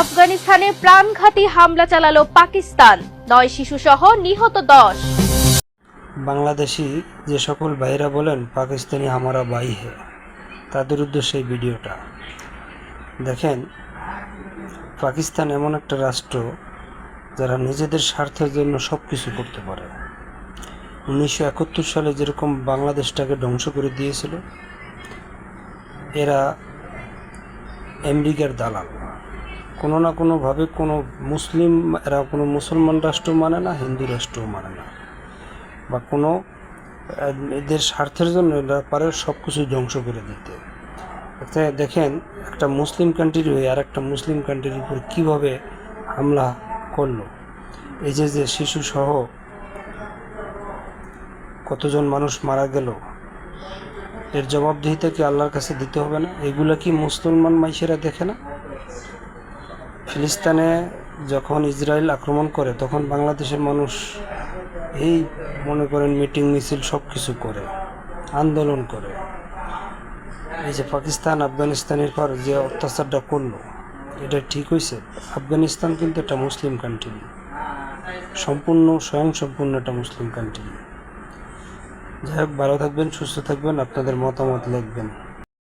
আফগানিস্তানে প্রাণঘাতী হামলা চালালো পাকিস্তান। নয় শিশুসহ নিহত দশ। বাংলাদেশি যে সকল ভাইরা বলেন, পাকিস্তানি হামারা ভাই হে তাদের উদ্দেশ্যে এই ভিডিওটা। দেখেন, পাকিস্তান এমন একটা রাষ্ট্র যারা নিজেদের স্বার্থের জন্য সব কিছু করতে পারে। উনিশশো একাত্তর সালে যেরকম বাংলাদেশটাকে ধ্বংস করে দিয়েছিল, এরা আমেরিকার দালাল। কোনো না কোনোভাবে কোনো মুসলিম, এরা কোনো মুসলমান রাষ্ট্র মানে না, হিন্দু রাষ্ট্রও মানে না। বা কোনো, এদের স্বার্থের জন্য এরা পারে সব কিছু ধ্বংস করে দিতে। দেখেন, একটা মুসলিম কান্ট্রির হয়ে আর একটা মুসলিম কান্ট্রির উপর কীভাবে হামলা করল? এই যে যে শিশু সহ কতজন মানুষ মারা গেল, এর জবাবদিহিতা কি আল্লাহর কাছে দিতে হবে না? এগুলো কি মুসলমান মাইসেরা দেখে না? ফিলিস্তিনে যখন ইসরায়েল আক্রমণ করে, তখন বাংলাদেশের মানুষ এই মনে করেন মিটিং মিছিল সব কিছু করে, আন্দোলন করে। এই যে পাকিস্তান আফগানিস্তানের পর যে অত্যাচারটা করল, এটা ঠিক হয়েছে আফগানিস্তান কিন্তু একটা মুসলিম কান্ট্রি সম্পূর্ণ স্বয়ং সম্পূর্ণ একটা মুসলিম কান্ট্রি যাই হোক, ভালো থাকবেন, সুস্থ থাকবেন, আপনাদের মতামত লিখবেন।